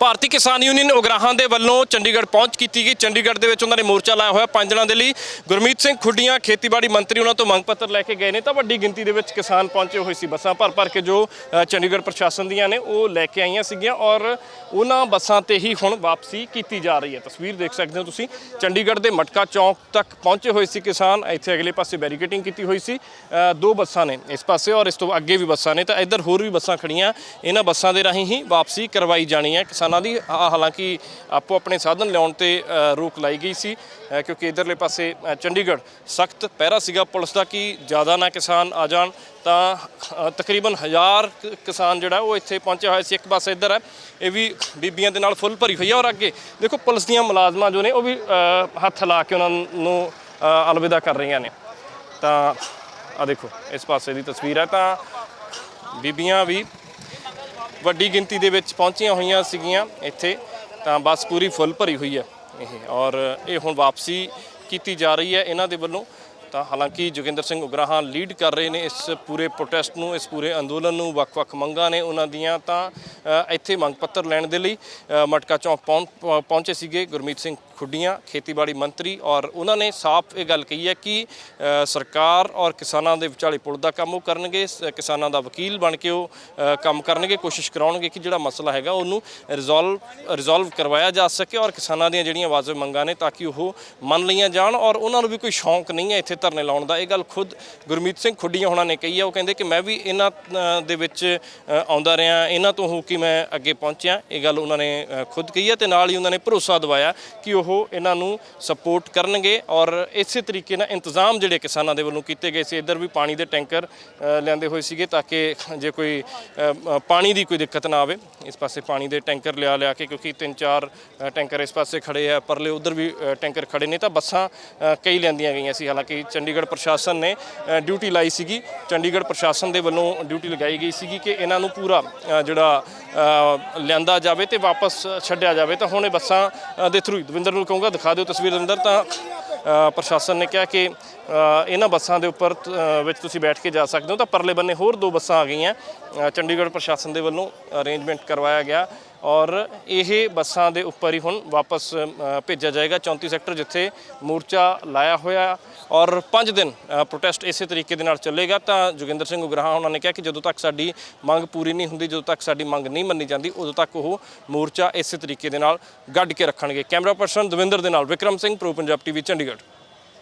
ਭਾਰਤੀ ਕਿਸਾਨ ਯੂਨੀਅਨ ਉਗਰਾਹਾਂ ਦੇ ਵੱਲੋਂ ਚੰਡੀਗੜ੍ਹ ਪਹੁੰਚ ਕੀਤੀ ਗਈ। ਚੰਡੀਗੜ੍ਹ ਦੇ ਵਿੱਚ ਉਹਨਾਂ ਨੇ ਮੋਰਚਾ ਲਾਇਆ ਹੋਇਆ ਪੰਜ ਦਿਨਾਂ ਦੇ ਲਈ। ਗੁਰਮੀਤ ਸਿੰਘ ਖੁੱਡੀਆਂ, ਖੇਤੀਬਾੜੀ ਮੰਤਰੀ ਉਹਨਾਂ ਤੋਂ ਮੰਗ ਪੱਤਰ ਲੈ ਕੇ ਗਏ ਨੇ। ਤਾਂ ਵੱਡੀ ਗਿਣਤੀ ਦੇ ਵਿੱਚ ਕਿਸਾਨ ਪਹੁੰਚੇ ਹੋਏ ਸੀ। ਬੱਸਾਂ ਭਰ ਭਰ ਕੇ ਜੋ ਚੰਡੀਗੜ੍ਹ ਪ੍ਰਸ਼ਾਸਨ ਦੀਆਂ ਨੇ, ਉਹ ਲੈ ਕੇ ਆਈਆਂ ਸੀਗੀਆਂ ਔਰ ਉਹਨਾਂ ਬੱਸਾਂ ਤੇ ਹੀ ਹੁਣ ਵਾਪਸੀ ਕੀਤੀ ਜਾ ਰਹੀ ਹੈ। ਤਸਵੀਰ ਦੇਖ ਸਕਦੇ ਹੋ ਤੁਸੀਂ। ਚੰਡੀਗੜ੍ਹ ਦੇ ਮਟਕਾ ਚੌਂਕ ਤੱਕ ਪਹੁੰਚੇ ਹੋਏ ਸੀ ਕਿਸਾਨ। ਇੱਥੇ ਅਗਲੇ ਪਾਸੇ ਬੈਰੀਕੇਟਿੰਗ ਕੀਤੀ ਹੋਈ ਸੀ। ਦੋ ਬੱਸਾਂ ਨੇ ਇਸ ਪਾਸੇ ਔਰ ਇਸ ਤੋਂ ਅੱਗੇ ਵੀ ਬੱਸਾਂ ਨੇ। ਤਾਂ ਇੱਧਰ ਹੋਰ ਵੀ ਬੱਸਾਂ ਖੜੀਆਂ ਇਹਨਾਂ ਬੱਸਾਂ ਦੇ ਰਾਹੀਂ ਹੀ ਵਾਪਸੀ ਕਰਵਾਈ ਜਾਣੀ ਹੈ ਕਿਸਾਨਾਂ ਦੀ ਹਾਲਾਂਕਿ ਆਪੋ ਆਪਣੇ ਸਾਧਨ ਲਿਆਉਣ ਤੇ ਰੋਕ ਲਾਈ ਗਈ ਸੀ ਕਿਉਂਕਿ ਇਧਰਲੇ ਪਾਸੇ ਚੰਡੀਗੜ੍ਹ ਸਖਤ ਪਹਿਰਾ ਸੀਗਾ। ਪੁਲਿਸ ਦਾ ਕਿ ਜ਼ਿਆਦਾ ਨਾ ਕਿਸਾਨ ਆ ਜਾਣ, ਤਾਂ ਤਕਰੀਬਨ ਹਜ਼ਾਰ ਕਿਸਾਨ ਜਿਹੜਾ ਉਹ ਇੱਥੇ ਪਹੁੰਚਿਆ ਹੋਇਆ ਸੀ। ਇੱਕ ਪਾਸੇ ਇੱਧਰ ਹੈ, ਇਹ ਵੀ ਬੀਬੀਆਂ ਦੇ ਨਾਲ ਫੁੱਲ ਭਰੀ ਹੋਈ ਹੈ। ਔਰ ਅੱਗੇ ਦੇਖੋ, ਪੁਲਿਸ ਦੀਆਂ ਮੁਲਾਜ਼ਮਾਂ ਜੋ ਨੇ, ਉਹ ਵੀ ਹੱਥ ਲਾ ਕੇ ਉਹਨਾਂ ਨੂੰ ਅਲਵਿਦਾ ਕਰ ਰਹੀਆਂ ਨੇ। ਤਾਂ ਆ ਦੇਖੋ, ਇਸ ਪਾਸੇ ਦੀ ਤਸਵੀਰ ਹੈ। ਤਾਂ, ਬੀਬੀਆਂ ਵੀ ਵੱਡੀ ਗਿਣਤੀ ਦੇ ਵਿੱਚ ਪਹੁੰਚੀਆਂ ਹੋਈਆਂ ਸੀਗੀਆਂ ਇੱਥੇ, ਤਾਂ ਬੱਸ ਪੂਰੀ ਫੁੱਲ ਭਰੀ ਹੋਈ ਹੈ ਇਹ। ਔਰ ਇਹ ਹੁਣ ਵਾਪਸੀ ਕੀਤੀ ਜਾ ਰਹੀ ਹੈ ਇਹਨਾਂ ਦੇ ਵੱਲੋਂ। ਤਾਂ ਹਾਲਾਂਕਿ ਜੋਗਿੰਦਰ ਸਿੰਘ ਉਗਰਾਹਾਂ ਲੀਡ ਕਰ ਰਹੇ ਨੇ ਇਸ ਪੂਰੇ ਪ੍ਰੋਟੈਸਟ ਨੂੰ, ਇਸ ਪੂਰੇ ਅੰਦੋਲਨ ਨੂੰ, ਵੱਖ-ਵੱਖ ਮੰਗਾਂ ਨੇ ਉਹਨਾਂ ਦੀਆਂ ਤਾਂ ਇੱਥੇ ਮੰਗ ਪੱਤਰ ਲੈਣ ਦੇ ਲਈ ਮਟਕਾ ਚੌਂਕ ਪਹੁੰਚ- ਪਹੁੰ- ਪਹੁੰਚੇ ਸੀਗੇ ਗੁਰਮੀਤ ਸਿੰਘ ਖੁੱਡੀਆਂ, ਖੇਤੀਬਾੜੀ ਮੰਤਰੀ ਔਰ ਉਹਨਾਂ ਨੇ ਸਾਫ਼ ਇਹ ਗੱਲ ਕਹੀ ਹੈ ਕਿ ਸਰਕਾਰ ਔਰ ਕਿਸਾਨਾਂ ਦੇ ਵਿਚਾਲੇ ਪੁਲ ਦਾ ਕੰਮ ਉਹ ਕਰਨਗੇ, ਸ- ਕਿਸਾਨਾਂ ਦਾ ਵਕੀਲ ਬਣ ਕੇ ਉਹ ਕੰਮ ਕਰਨਗੇ, ਕੋਸ਼ਿਸ਼ ਕਰਾਉਣਗੇ ਕਿ ਜਿਹੜਾ ਮਸਲਾ ਹੈਗਾ ਉਹਨੂੰ ਰਿਜ਼ੋਲਵ ਰਿਜ਼ੋਲਵ ਕਰਵਾਇਆ ਜਾ ਸਕੇ ਔਰ ਕਿਸਾਨਾਂ ਦੀਆਂ ਜਿਹੜੀਆਂ ਵਾਜਬ ਮੰਗਾਂ ਨੇ ਤਾਂ ਕਿ ਉਹ ਮੰਨ ਲਈਆਂ ਜਾਣ ਔਰ ਉਹਨਾਂ ਨੂੰ ਵੀ ਕੋਈ ਸ਼ੌਂਕ ਨਹੀਂ ਹੈ ਇੱਥੇ ਧਰਨੇ ਲਾਉਣ ਦਾ। ਇਹ ਗੱਲ ਖੁਦ ਗੁਰਮੀਤ ਸਿੰਘ ਖੁੱਡੀਆਂ ਹੋਣਾ ਨੇ ਕਹੀ ਹੈ ਉਹ ਕਹਿੰਦੇ ਕਿ ਮੈਂ ਵੀ ਇਹਨਾਂ ਦੇ ਵਿੱਚ ਆਉਂਦਾ ਰਿਹਾ। ਇਹਨਾਂ ਤੋਂ ਹੋ ਕੇ ਮੈਂ ਅੱਗੇ ਪਹੁੰਚਿਆ। ਇਹ ਗੱਲ ਉਹਨਾਂ ਨੇ ਖੁਦ ਕਹੀ ਹੈ ਤੇ ਨਾਲ ਹੀ ਉਹਨਾਂ ਨੇ ਭਰੋਸਾ ਦਿਵਾਇਆ ਕਿ ਉਹ ਇਹਨਾਂ ਨੂੰ ਸਪੋਰਟ ਕਰਨਗੇ ਔਰ ਇਸੇ ਤਰੀਕੇ ਨਾਲ ਇੰਤਜ਼ਾਮ ਜਿਹੜੇ ਕਿਸਾਨਾਂ ਦੇ ਵੱਲੋਂ ਕੀਤੇ ਗਏ ਸੀ, ਇੱਧਰ ਵੀ ਪਾਣੀ ਦੇ ਟੈਂਕਰ ਲਿਆਂਦੇ ਹੋਏ ਸੀਗੇ ਤਾਂ ਕਿ ਜੇ ਕੋਈ ਪਾਣੀ ਦੀ ਕੋਈ ਦਿੱਕਤ ਨਾ ਆਵੇ। ਇਸ ਪਾਸੇ ਪਾਣੀ ਦੇ ਟੈਂਕਰ ਲਿਆ ਲਿਆ ਕੇ ਕਿਉਂਕਿ ਤਿੰਨ ਚਾਰ ਟੈਂਕਰ ਇਸ ਪਾਸੇ ਖੜੇ ਆ। ਪਰਲੇ ਉਧਰ ਵੀ ਟੈਂਕਰ ਖੜੇ ਨੇ ਤਾਂ ਬੱਸਾਂ ਕਈ ਲਿਆਂਦੀਆਂ ਗਈਆਂ ਸੀ। ਹਾਲਾਂਕਿ ਚੰਡੀਗੜ੍ਹ ਪ੍ਰਸ਼ਾਸਨ ਨੇ ਡਿਊਟੀ ਲਾਈ ਸੀਗੀ। ਚੰਡੀਗੜ੍ਹ ਪ੍ਰਸ਼ਾਸਨ ਦੇ ਵੱਲੋਂ ਡਿਊਟੀ ਲਗਾਈ ਗਈ ਸੀਗੀ ਕਿ ਇਹਨਾਂ ਨੂੰ ਪੂਰਾ ਜਿਹੜਾ ਲਿਆਂਦਾ ਜਾਵੇ ਤੇ ਵਾਪਸ ਛੱਡਿਆ ਜਾਵੇ। ਤਾਂ ਹੁਣ ਇਹ ਬੱਸਾਂ ਦੇ ਥਰੂ ਦਵਿੰਦਰ ਨੂੰ ਕਹੂੰਗਾ, ਦਿਖਾ ਦਿਓ ਤਸਵੀਰ ਦਵਿੰਦਰ। ਤਾਂ ਪ੍ਰਸ਼ਾਸਨ ਨੇ ਕਿਹਾ ਕਿ ਇਹਨਾਂ ਬੱਸਾਂ ਦੇ ਉੱਪਰ ਵਿੱਚ ਤੁਸੀਂ ਬੈਠ ਕੇ ਜਾ ਸਕਦੇ ਹੋ। ਤਾਂ ਪਰਲੇ ਬੰਨੇ ਹੋਰ ਦੋ ਬੱਸਾਂ ਆ ਗਈਆਂ। ਚੰਡੀਗੜ੍ਹ ਪ੍ਰਸ਼ਾਸਨ ਦੇ ਵੱਲੋਂ ਅਰੇਂਜਮੈਂਟ ਕਰਵਾਇਆ ਗਿਆ ਔਰ ਇਹ ਬੱਸਾਂ ਦੇ ਉੱਪਰ ਹੀ ਹੁਣ ਵਾਪਸ ਭੇਜਿਆ ਜਾਏਗਾ। 34 ਸੈਕਟਰ ਜਿੱਥੇ ਮੋਰਚਾ ਲਾਇਆ ਹੋਇਆ ਔਰ 5 ਦਿਨ ਪ੍ਰੋਟੈਸਟ ਇਸੇ ਤਰੀਕੇ ਦੇ ਨਾਲ ਚੱਲੇਗਾ, ਤਾਂ ਜੋਗਿੰਦਰ ਸਿੰਘ ਉਗਰਾਹਾਂ ਉਹਨਾਂ ਨੇ ਕਿਹਾ ਕਿ ਜਦੋਂ ਤੱਕ ਸਾਡੀ ਮੰਗ ਪੂਰੀ ਨਹੀਂ ਹੁੰਦੀ, ਜਦੋਂ ਤੱਕ ਸਾਡੀ ਮੰਗ ਨਹੀਂ ਮੰਨੀ ਜਾਂਦੀ, ਉਦੋਂ ਤੱਕ ਉਹ ਮੋਰਚਾ ਇਸੇ ਤਰੀਕੇ ਦੇ ਨਾਲ ਗੱਡ ਕੇ ਰੱਖਣਗੇ। ਕੈਮਰਾ ਪਰਸਨ ਦਵਿੰਦਰ ਦੇ ਨਾਲ ਵਿਕਰਮ ਸਿੰਘ, ਪ੍ਰੋ ਪੰਜਾਬ ਟੀਵੀ, ਚੰਡੀਗੜ੍ਹ।